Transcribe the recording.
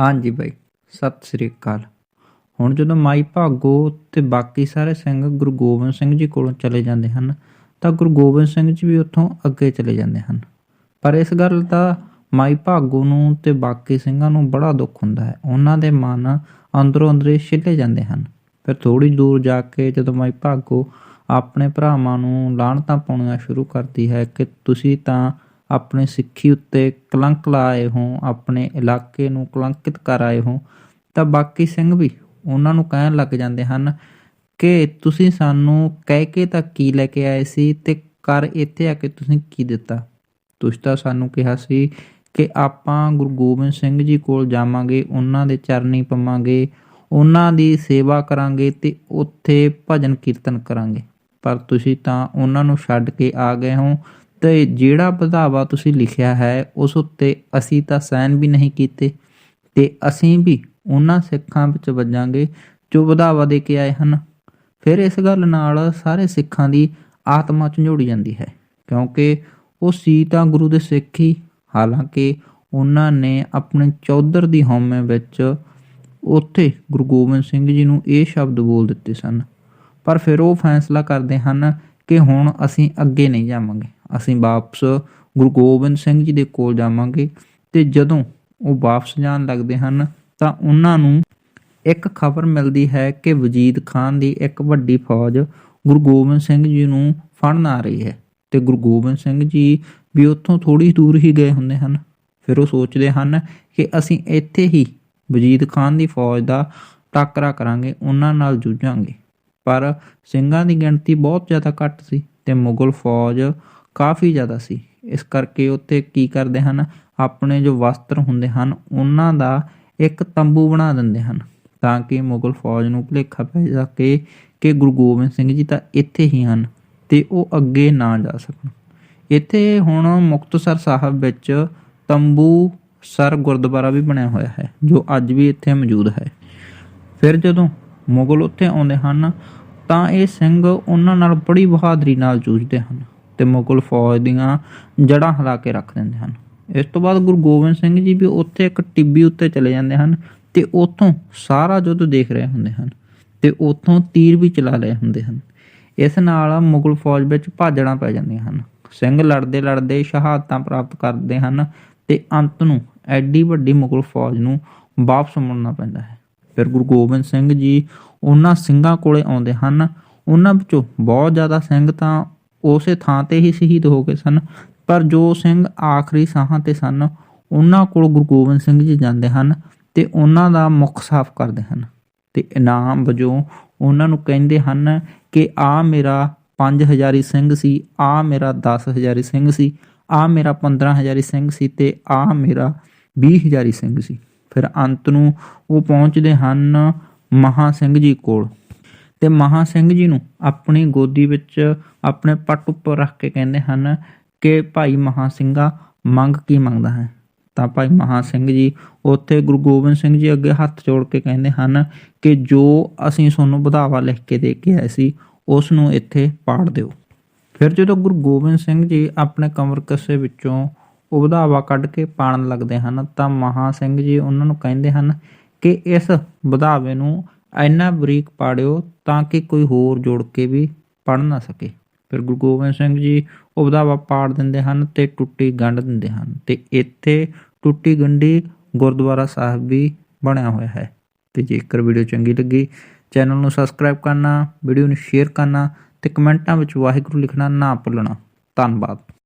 ਹਾਂਜੀ ਬਾਈ, ਸਤਿ ਸ੍ਰੀ ਅਕਾਲ। ਹੁਣ ਜਦੋਂ ਮਾਈ ਭਾਗੋ ਤੇ ਬਾਕੀ ਸਾਰੇ ਸਿੰਘ ਗੁਰੂ ਗੋਬਿੰਦ ਸਿੰਘ ਜੀ ਕੋਲੋਂ ਚਲੇ ਜਾਂਦੇ ਹਨ, ਤਾਂ ਗੁਰੂ ਗੋਬਿੰਦ ਸਿੰਘ ਜੀ ਵੀ ਉੱਥੋਂ ਅੱਗੇ ਚਲੇ ਜਾਂਦੇ ਹਨ। ਪਰ ਇਸ ਗੱਲ ਦਾ ਮਾਈ ਭਾਗੋ ਨੂੰ ਤੇ ਬਾਕੀ ਸਿੰਘਾਂ ਨੂੰ ਬੜਾ ਦੁੱਖ ਹੁੰਦਾ ਹੈ। ਉਹਨਾਂ ਦੇ ਮਨ ਅੰਦਰੋਂ ਅੰਦਰੇ ਛਿੱਲੇ ਜਾਂਦੇ ਹਨ। ਫਿਰ ਥੋੜੀ ਦੂਰ ਜਾ ਕੇ ਜਦੋਂ ਮਾਈ ਭਾਗੋ ਆਪਣੇ ਭਰਾਵਾਂ ਨੂੰ ਲਾਹਣਤਾਂ ਪਾਉਣੀਆਂ ਸ਼ੁਰੂ ਕਰਦੀ ਹੈ ਕਿ ਤੁਸੀਂ ਤਾਂ ਆਪਣੇ ਸਿੱਖੀ ਉੱਤੇ ਕਲੰਕ ਲਾਏ ਹੋ, ਆਪਣੇ ਇਲਾਕੇ ਨੂੰ ਕਲੰਕਿਤ ਕਰ ਆਏ ਹੋ, ਤਾਂ ਬਾਕੀ ਸਿੰਘ ਵੀ ਉਹਨਾਂ ਨੂੰ ਕਹਿਣ ਲੱਗ ਜਾਂਦੇ ਹਨ ਕਿ ਤੁਸੀਂ ਸਾਨੂੰ ਕਹਿ ਕੇ ਤਾਂ ਕੀ ਲੈ ਕੇ ਆਏ ਸੀ ਤੇ ਕਰ ਇੱਥੇ ਆ ਕੇ ਤੁਸੀਂ ਕੀ ਦਿੱਤਾ? ਤੁਸੀਂ ਤਾਂ ਸਾਨੂੰ ਕਿਹਾ ਸੀ ਕਿ ਆਪਾਂ ਗੁਰੂ ਗੋਬਿੰਦ ਸਿੰਘ ਜੀ ਕੋਲ ਜਾਵਾਂਗੇ, ਉਹਨਾਂ ਦੇ ਚਰਨੀ ਪਵਾਂਗੇ, ਉਹਨਾਂ ਦੀ ਸੇਵਾ ਕਰਾਂਗੇ ਤੇ ਉੱਥੇ ਭਜਨ ਕੀਰਤਨ ਕਰਾਂਗੇ। ਪਰ ਤੁਸੀਂ ਤਾਂ ਉਹਨਾਂ ਨੂੰ ਛੱਡ ਕੇ ਆ ਗਏ ਹੋ ਤੇ ਜਿਹੜਾ ਵਧਾਵਾ ਤੁਸੀਂ ਲਿਖਿਆ ਹੈ, ਉਸ ਉੱਤੇ ਅਸੀਂ ਤਾਂ ਸਾਈਨ ਵੀ ਨਹੀਂ ਕੀਤੇ, ਤੇ ਅਸੀਂ ਵੀ ਉਹਨਾਂ ਸਿੱਖਾਂ ਵਿੱਚ ਵੱਜਾਂਗੇ ਜੋ ਵਧਾਵਾ ਦੇ ਕੇ ਆਏ ਹਨ। ਫਿਰ ਇਸ ਗੱਲ ਨਾਲ ਸਾਰੇ ਸਿੱਖਾਂ ਦੀ ਆਤਮਾ ਝੰਜੋੜੀ ਜਾਂਦੀ ਹੈ, ਕਿਉਂਕਿ ਉਹ ਸੀ ਤਾਂ ਗੁਰੂ ਦੇ ਸਿੱਖ ਹੀ, ਹਾਲਾਂਕਿ ਉਹਨਾਂ ਨੇ ਆਪਣੇ ਚੌਧਰ ਦੀ ਹਉਮੈ ਵਿੱਚ ਉੱਥੇ ਗੁਰੂ ਗੋਬਿੰਦ ਸਿੰਘ ਜੀ ਨੂੰ ਇਹ ਸ਼ਬਦ ਬੋਲ ਦਿੱਤੇ ਸਨ। ਪਰ ਫਿਰ ਉਹ ਫੈਸਲਾ ਕਰਦੇ ਹਨ ਕਿ ਹੁਣ ਅਸੀਂ ਅੱਗੇ ਨਹੀਂ ਜਾਵਾਂਗੇ। ਅਸੀਂ ਵਾਪਸ ਗੁਰੂ ਗੋਬਿੰਦ ਸਿੰਘ ਜੀ ਦੇ ਕੋਲ ਜਾਵਾਂਗੇ ਤੇ ਜਦੋਂ ਉਹ ਵਾਪਸ ਜਾਣ ਲੱਗਦੇ ਹਨ ਤਾਂ ਉਹਨਾਂ ਨੂੰ ਇੱਕ ਖਬਰ ਮਿਲਦੀ ਹੈ ਕਿ ਵਜੀਦ ਖਾਨ ਦੀ ਇੱਕ ਵੱਡੀ ਫੌਜ ਗੁਰੂ ਗੋਬਿੰਦ ਸਿੰਘ ਜੀ ਨੂੰ ਫੜਨ ਆ ਰਹੀ ਹੈ ਤੇ ਗੁਰੂ ਗੋਬਿੰਦ ਸਿੰਘ ਜੀ ਵੀ ਉੱਥੋਂ ਥੋੜੀ ਦੂਰ ਹੀ ਗਏ ਹੁੰਦੇ ਹਨ। ਫਿਰ ਉਹ ਸੋਚਦੇ ਹਨ ਕਿ ਅਸੀਂ ਇੱਥੇ ਹੀ ਵਜੀਦ ਖਾਨ ਦੀ ਫੌਜ ਦਾ ਟਾਕਰਾ ਕਰਾਂਗੇ, ਉਹਨਾਂ ਨਾਲ ਜੂਝਾਂਗੇ। ਪਰ ਸਿੰਘਾਂ ਦੀ ਗਿਣਤੀ ਬਹੁਤ ਜ਼ਿਆਦਾ ਘੱਟ ਸੀ ਤੇ ਮੁਗਲ ਫੌਜ ਕਾਫੀ ਜ਼ਿਆਦਾ ਸੀ। ਇਸ ਕਰਕੇ ਉੱਥੇ ਕੀ ਕਰਦੇ ਹਨ? ਆਪਣੇ ਜੋ ਵਸਤਰ ਹੁੰਦੇ ਹਨ, ਉਹਨਾਂ ਦਾ ਇੱਕ ਤੰਬੂ ਬਣਾ ਦਿੰਦੇ ਹਨ ਤਾਂ ਕਿ ਮੁਗਲ ਫੌਜ ਨੂੰ ਭੁਲੇਖਾ ਪੈ ਸਕੇ ਕਿ ਗੁਰੂ ਗੋਬਿੰਦ ਸਿੰਘ ਜੀ ਤਾਂ ਇੱਥੇ ਹੀ ਹਨ ਤੇ ਉਹ ਅੱਗੇ ਨਾ ਜਾ ਸਕਣ। ਇੱਥੇ ਹੁਣ ਮੁਕਤਸਰ ਸਾਹਿਬ ਵਿੱਚ ਤੰਬੂ ਸਰ ਗੁਰਦੁਆਰਾ ਵੀ ਬਣਿਆ ਹੋਇਆ ਹੈ, ਜੋ ਅੱਜ ਵੀ ਇੱਥੇ ਮੌਜੂਦ ਹੈ। ਫਿਰ ਜਦੋਂ ਮੁਗਲ ਉੱਥੇ ਆਉਂਦੇ ਹਨ, ਤਾਂ ਇਹ ਸਿੰਘ ਉਹਨਾਂ ਨਾਲ ਬੜੀ ਬਹਾਦਰੀ ਨਾਲ ਜੂਝਦੇ ਹਨ ਤੇ ਮੁਗਲ ਫੌਜ ਦੀਆਂ ਜੜ੍ਹਾਂ ਹਿਲਾ ਕੇ ਰੱਖ ਦਿੰਦੇ ਹਨ। ਇਸ ਤੋਂ ਬਾਅਦ ਗੁਰੂ ਗੋਬਿੰਦ ਸਿੰਘ ਜੀ ਵੀ ਉੱਥੇ ਇੱਕ ਟਿੱਬੀ ਉੱਤੇ ਚਲੇ ਜਾਂਦੇ ਹਨ ਤੇ ਉੱਥੋਂ ਸਾਰਾ ਯੁੱਧ ਦੇਖ ਰਹੇ ਹੁੰਦੇ ਹਨ ਤੇ ਉੱਥੋਂ ਤੀਰ ਵੀ ਚਲਾ ਰਹੇ ਹੁੰਦੇ ਹਨ। ਇਸ ਨਾਲ ਮੁਗਲ ਫੌਜ ਵਿੱਚ ਭਾਜੜਾਂ ਪੈ ਜਾਂਦੀਆਂ ਹਨ। ਸਿੰਘ ਲੜਦੇ ਲੜਦੇ ਸ਼ਹਾਦਤਾਂ ਪ੍ਰਾਪਤ ਕਰਦੇ ਹਨ ਤੇ ਅੰਤ ਨੂੰ ਐਡੀ ਵੱਡੀ ਮੁਗਲ ਫੌਜ ਨੂੰ ਵਾਪਸ ਮੁੜਨਾ ਪੈਂਦਾ ਹੈ। ਫਿਰ ਗੁਰੂ ਗੋਬਿੰਦ ਸਿੰਘ ਜੀ ਉਹਨਾਂ ਸਿੰਘਾਂ ਕੋਲੇ ਆਉਂਦੇ ਹਨ। ਉਹਨਾਂ ਵਿੱਚੋਂ ਬਹੁਤ ਜ਼ਿਆਦਾ ਸਿੰਘ ਤਾਂ ਉਸੇ ਥਾਂ ਤੇ ਹੀ ਸ਼ਹੀਦ ਹੋ ਗਏ ਸਨ। ਪਰ ਜੋ ਸਿੰਘ ਆਖਰੀ ਸਾਹਾਂ ਤੇ ਸਨ, ਉਹਨਾਂ ਕੋਲ ਗੁਰੂ ਗੋਬਿੰਦ ਸਿੰਘ ਜੀ ਜਾਂਦੇ ਹਨ ਤੇ ਉਹਨਾਂ ਦਾ ਮੁਖ ਸਾਫ਼ ਕਰਦੇ ਹਨ। ਤੇ ਇਨਾਮ ਵਜੋਂ ਉਹਨਾਂ ਨੂੰ ਕਹਿੰਦੇ ਹਨ ਕਿ ਆ ਮੇਰਾ 5000 ਸਿੰਘ ਸੀ ਆ ਮੇਰਾ 10000 ਸਿੰਘ ਸੀ ਆ ਮੇਰਾ 15000 ਸਿੰਘ ਸੀ ਤੇ ਆ ਮੇਰਾ 20000 ਸਿੰਘ ਸੀ। ਫਿਰ ਅੰਤ ਨੂੰ ਉਹ ਪਹੁੰਚਦੇ ਹਨ ਮਹਾ ਸਿੰਘ ਜੀ ਕੋਲ। ਤੇ ਮਹਾ ਸਿੰਘ ਜੀ ਨੂੰ ਆਪਣੀ ਗੋਦੀ ਵਿੱਚ ਆਪਣੇ ਪੱਟ ਉੱਪਰ ਰੱਖ ਕੇ ਕਹਿੰਦੇ ਹਨ ਕਿ ਭਾਈ ਮਹਾ ਸਿੰਘਾ, ਮੰਗ ਕੀ ਮੰਗਦਾ ਹੈ? ਤਾਂ ਭਾਈ ਮਹਾ ਸਿੰਘ ਜੀ ਉੱਥੇ ਗੁਰੂ ਗੋਬਿੰਦ ਸਿੰਘ ਜੀ ਅੱਗੇ ਹੱਥ ਜੋੜ ਕੇ ਕਹਿੰਦੇ ਹਨ ਕਿ ਜੋ ਅਸੀਂ ਤੁਹਾਨੂੰ ਵਧਾਵਾ ਲਿਖ ਕੇ ਦੇ ਕੇ ਆਏ ਸੀ, ਉਸ ਨੂੰ ਇੱਥੇ ਪਾੜ ਦਿਓ। ਫਿਰ ਜਦੋਂ ਗੁਰੂ ਗੋਬਿੰਦ ਸਿੰਘ ਜੀ ਆਪਣੇ ਕਮਰ ਕੱਸੇ ਵਿੱਚੋਂ ਉਹ ਵਧਾਵਾ ਕੱਢ ਕੇ ਪਾਣ ਲੱਗਦੇ ਹਨ, ਤਾਂ ਮਹਾ ਸਿੰਘ ਜੀ ਉਹਨਾਂ ਨੂੰ ਕਹਿੰਦੇ ਹਨ ਕਿ ਇਸ ਵਧਾਵੇ ਨੂੰ ਇੰਨਾ ਬਰੀਕ ਪਾੜਿਓ ਤਾਂ ਕਿ ਕੋਈ ਹੋਰ ਜੋੜ ਕੇ ਵੀ ਪੜ ਨਾ ਸਕੇ। ਫਿਰ ਗੁਰੂ ਗੋਬਿੰਦ ਸਿੰਘ ਜੀ ਉਹ ਵਧਾਵਾ ਪਾੜ ਦਿੰਦੇ ਹਨ ਤੇ ਟੁੱਟੀ ਗੰਢ ਦਿੰਦੇ ਹਨ ਤੇ ਇੱਥੇ ਟੁੱਟੀ ਗੰਢੀ ਗੁਰਦੁਆਰਾ ਸਾਹਿਬ ਵੀ ਬਣਿਆ ਹੋਇਆ ਹੈ। ਤੇ ਜੇਕਰ ਵੀਡੀਓ ਚੰਗੀ ਲੱਗੀ, ਚੈਨਲ ਨੂੰ ਸਬਸਕ੍ਰਾਈਬ ਕਰਨਾ, ਵੀਡੀਓ ਨੂੰ ਸ਼ੇਅਰ ਕਰਨਾ ਤੇ ਕਮੈਂਟਾਂ ਵਿੱਚ ਵਾਹਿਗੁਰੂ ਲਿਖਣਾ ਨਾ ਭੁੱਲਣਾ। ਧੰਨਵਾਦ।